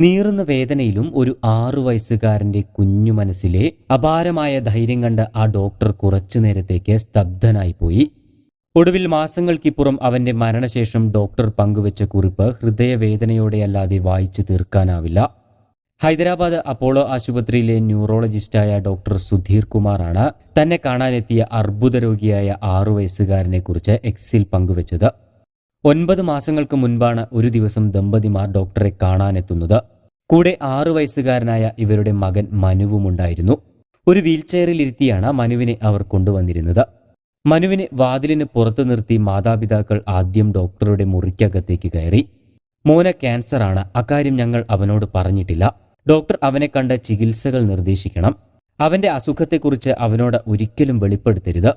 നീറുന്ന വേദനയിലും ഒരു ആറു വയസ്സുകാരന്റെ കുഞ്ഞു മനസ്സിലെ അപാരമായ ധൈര്യം കണ്ട് ആ ഡോക്ടർ കുറച്ചു നേരത്തേക്ക് സ്തബ്ധനായി പോയി. ഒടുവിൽ മാസങ്ങൾക്കിപ്പുറം അവന്റെ മരണശേഷം ഡോക്ടർ പങ്കുവച്ച കുറിപ്പ് ഹൃദയവേദനയോടെയല്ലാതെ വായിച്ചു തീർക്കാനാവില്ല. ഹൈദരാബാദ് അപ്പോളോ ആശുപത്രിയിലെ ന്യൂറോളജിസ്റ്റായ ഡോക്ടർ സുധീർ കുമാറാണ് തന്നെ കാണാനെത്തിയ അർബുദ രോഗിയായ ആറു വയസ്സുകാരനെ കുറിച്ച് എക്സിൽ പങ്കുവച്ചത്. ഒൻപത് മാസങ്ങൾക്ക് മുൻപാണ് ഒരു ദിവസം ദമ്പതിമാർ ഡോക്ടറെ കാണാനെത്തുന്നത്. കൂടെ ആറു വയസ്സുകാരനായ ഇവരുടെ മകൻ മനുവുമുണ്ടായിരുന്നു. ഒരു വീൽചെയറിൽ ഇരുത്തിയാണ് മനുവിനെ അവർ കൊണ്ടുവന്നിരുന്നത്. മനുവിനെ വാതിലിന് പുറത്തു നിർത്തി മാതാപിതാക്കൾ ആദ്യം ഡോക്ടറുടെ മുറിക്കകത്തേക്ക് കയറി. മോന ക്യാൻസറാണ്. അക്കാര്യം ഞങ്ങൾ അവനോട് പറഞ്ഞിട്ടില്ല. ഡോക്ടർ അവനെ കണ്ട ചികിത്സകൾ നിർദ്ദേശിക്കണം. അവന്റെ അസുഖത്തെക്കുറിച്ച് അവനോട് ഒരിക്കലും വെളിപ്പെടുത്തരുത്.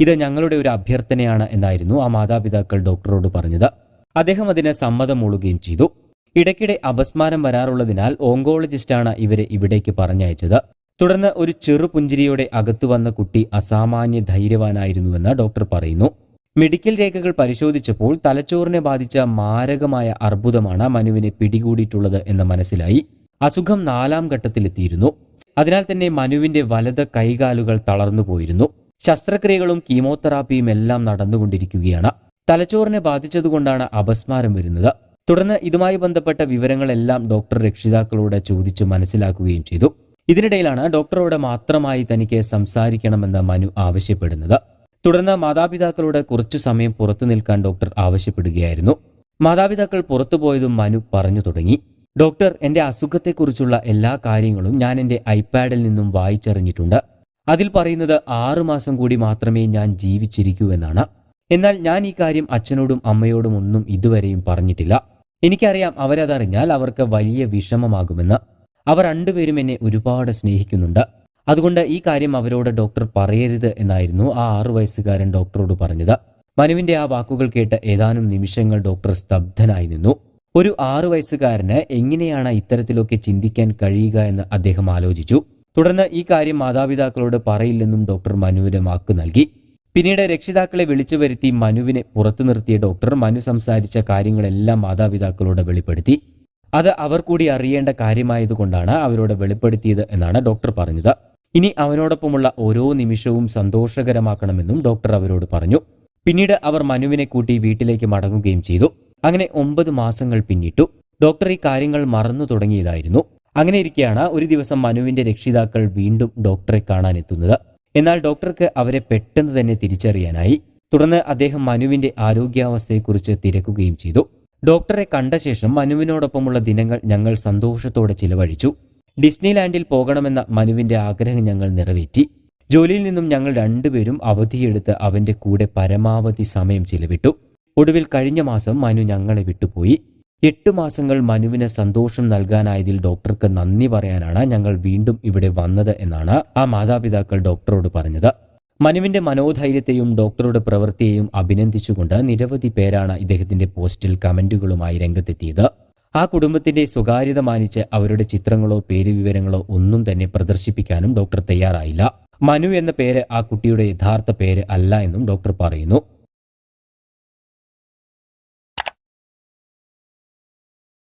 ഇത് ഞങ്ങളുടെ ഒരു അഭ്യർത്ഥനയാണ് എന്നായിരുന്നു ആ മാതാപിതാക്കൾ ഡോക്ടറോട് പറഞ്ഞത്. അദ്ദേഹം അതിന് സമ്മതം മൂളുകയും ചെയ്തു. ഇടയ്ക്കിടെ അപസ്മാരം വരാറുള്ളതിനാൽ ഓങ്കോളജിസ്റ്റാണ് ഇവരെ ഇവിടേക്ക് പറഞ്ഞയച്ചത്. തുടർന്ന് ഒരു ചെറുപുഞ്ചിരിയോടെ അകത്തു വന്ന കുട്ടി അസാമാന്യ ധൈര്യവാനായിരുന്നുവെന്ന് ഡോക്ടർ പറയുന്നു. മെഡിക്കൽ രേഖകൾ പരിശോധിച്ചപ്പോൾ തലച്ചോറിനെ ബാധിച്ച മാരകമായ അർബുദമാണ് മനുവിനെ പിടികൂടിയിട്ടുള്ളത് എന്ന് മനസ്സിലായി. അസുഖം നാലാം ഘട്ടത്തിലെത്തിയിരുന്നു. അതിനാൽ തന്നെ മനുവിന്റെ വലത് കൈകാലുകൾ തളർന്നു പോയിരുന്നു. ശസ്ത്രക്രിയകളും കീമോതെറാപ്പിയും എല്ലാം നടന്നുകൊണ്ടിരിക്കുകയാണ്. തലച്ചോറിനെ ബാധിച്ചതുകൊണ്ടാണ് അപസ്മാരം വരുന്നത്. തുടർന്ന് ഇതുമായി ബന്ധപ്പെട്ട വിവരങ്ങളെല്ലാം ഡോക്ടർ രക്ഷിതാക്കളോട് ചോദിച്ചു മനസ്സിലാക്കുകയും ചെയ്തു. ഇതിനിടയിലാണ് ഡോക്ടറോട് മാത്രമായി തനിക്ക് സംസാരിക്കണമെന്ന് മനു ആവശ്യപ്പെടുന്നത്. തുടർന്ന് മാതാപിതാക്കളോട് കുറച്ചു സമയം പുറത്തു നിൽക്കാൻ ഡോക്ടർ ആവശ്യപ്പെടുകയായിരുന്നു. മാതാപിതാക്കൾ പുറത്തുപോയതും മനു പറഞ്ഞു തുടങ്ങി. ഡോക്ടർ എന്റെ അസുഖത്തെക്കുറിച്ചുള്ള എല്ലാ കാര്യങ്ങളും ഞാൻ എന്റെ ഐപാഡിൽ നിന്നും വായിച്ചറിഞ്ഞിട്ടുണ്ട്. അതിൽ പറയുന്നത് ആറുമാസം കൂടി മാത്രമേ ഞാൻ ജീവിച്ചിരിക്കൂ എന്നാണ്. എന്നാൽ ഞാൻ ഈ കാര്യം അച്ഛനോടും അമ്മയോടും ഒന്നും ഇതുവരെയും പറഞ്ഞിട്ടില്ല. എനിക്കറിയാം അവരതറിഞ്ഞാൽ അവർക്ക് വലിയ വിഷമമാകുമെന്ന്. അവർ രണ്ടുപേരും എന്നെ ഒരുപാട് സ്നേഹിക്കുന്നുണ്ട്. അതുകൊണ്ട് ഈ കാര്യം അവരോട് ഡോക്ടർ പറയരുത് എന്നായിരുന്നു ആ ആറു വയസ്സുകാരൻ ഡോക്ടറോട് പറഞ്ഞത്. മനുവിന്റെ ആ വാക്കുകൾ കേട്ട് ഏതാനും നിമിഷങ്ങൾ ഡോക്ടർ സ്തബ്ധനായി നിന്നു. ഒരു ആറു വയസ്സുകാരന് എങ്ങനെയാണ് ഇത്തരത്തിലൊക്കെ ചിന്തിക്കാൻ കഴിയുക എന്ന് അദ്ദേഹം ആലോചിച്ചു. തുടർന്ന് ഈ കാര്യം മാതാപിതാക്കളോട് പറയില്ലെന്നും ഡോക്ടർ മനുവിന് വാക്ക് നൽകി. പിന്നീട് രക്ഷിതാക്കളെ വിളിച്ചു വരുത്തി മനുവിനെ പുറത്തു നിർത്തിയ ഡോക്ടർ മനു സംസാരിച്ച കാര്യങ്ങളെല്ലാം മാതാപിതാക്കളോട് വെളിപ്പെടുത്തി. അത് അവർ കൂടി അറിയേണ്ട കാര്യമായതുകൊണ്ടാണ് അവരോട് വെളിപ്പെടുത്തിയത് എന്നാണ് ഡോക്ടർ പറഞ്ഞത്. ഇനി അവനോടൊപ്പമുള്ള ഓരോ നിമിഷവും സന്തോഷകരമാക്കണമെന്നും ഡോക്ടർ അവരോട് പറഞ്ഞു. പിന്നീട് അവർ മനുവിനെ കൂട്ടി വീട്ടിലേക്ക് മടങ്ങുകയും ചെയ്തു. അങ്ങനെ ഒമ്പത് മാസങ്ങൾ പിന്നിട്ടു. ഡോക്ടർ ഈ കാര്യങ്ങൾ മറന്നു തുടങ്ങിയതായിരുന്നു. അങ്ങനെ ഇരിക്കെയാണ് ഒരു ദിവസം മനുവിന്റെ രക്ഷിതാക്കൾ വീണ്ടും ഡോക്ടറെ കാണാൻ എത്തുന്നത് എന്നാൽ ഡോക്ടർക്ക് അവരെ പെട്ടെന്ന് തന്നെ തിരിച്ചറിയാനായി. തുടർന്ന് അദ്ദേഹം മനുവിന്റെ ആരോഗ്യാവസ്ഥയെക്കുറിച്ച് തിരക്കുകയും ചെയ്തു. ഡോക്ടറെ കണ്ട ശേഷം മനുവിനോടൊപ്പമുള്ള ദിനങ്ങൾ ഞങ്ങൾ സന്തോഷത്തോടെ ചിലവഴിച്ചു. ഡിസ്നിലാൻഡിൽ പോകണമെന്ന മനുവിന്റെ ആഗ്രഹം ഞങ്ങൾ നിറവേറ്റി. ജോലിയിൽ നിന്നും ഞങ്ങൾ രണ്ടുപേരും അവധിയെടുത്ത് അവന്റെ കൂടെ പരമാവധി സമയം ചിലവിട്ടു. ഒടുവിൽ കഴിഞ്ഞ മാസം മനു ഞങ്ങളെ വിട്ടുപോയി. എട്ട് മാസങ്ങൾ മനുവിന് സന്തോഷം നൽകാനായതിൽ ഡോക്ടർക്ക് നന്ദി പറയാനാണ് ഞങ്ങൾ വീണ്ടും ഇവിടെ വന്നത് എന്നാണ് ആ മാതാപിതാക്കൾ ഡോക്ടറോട് പറഞ്ഞത്. മനുവിന്റെ മനോധൈര്യത്തെയും ഡോക്ടറുടെ പ്രവൃത്തിയെയും അഭിനന്ദിച്ചുകൊണ്ട് നിരവധി പേരാണ് ഇദ്ദേഹത്തിന്റെ പോസ്റ്റിൽ കമന്റുകളുമായി രംഗത്തെത്തിയത്. ആ കുടുംബത്തിന്റെ സ്വകാര്യത മാനിച്ച് അവരുടെ ചിത്രങ്ങളോ പേരുവിവരങ്ങളോ ഒന്നും തന്നെ പ്രദർശിപ്പിക്കാനും ഡോക്ടർ തയ്യാറായില്ല. മനു എന്ന പേര് ആ കുട്ടിയുടെ യഥാർത്ഥ പേര് അല്ല എന്നും ഡോക്ടർ പറയുന്നു.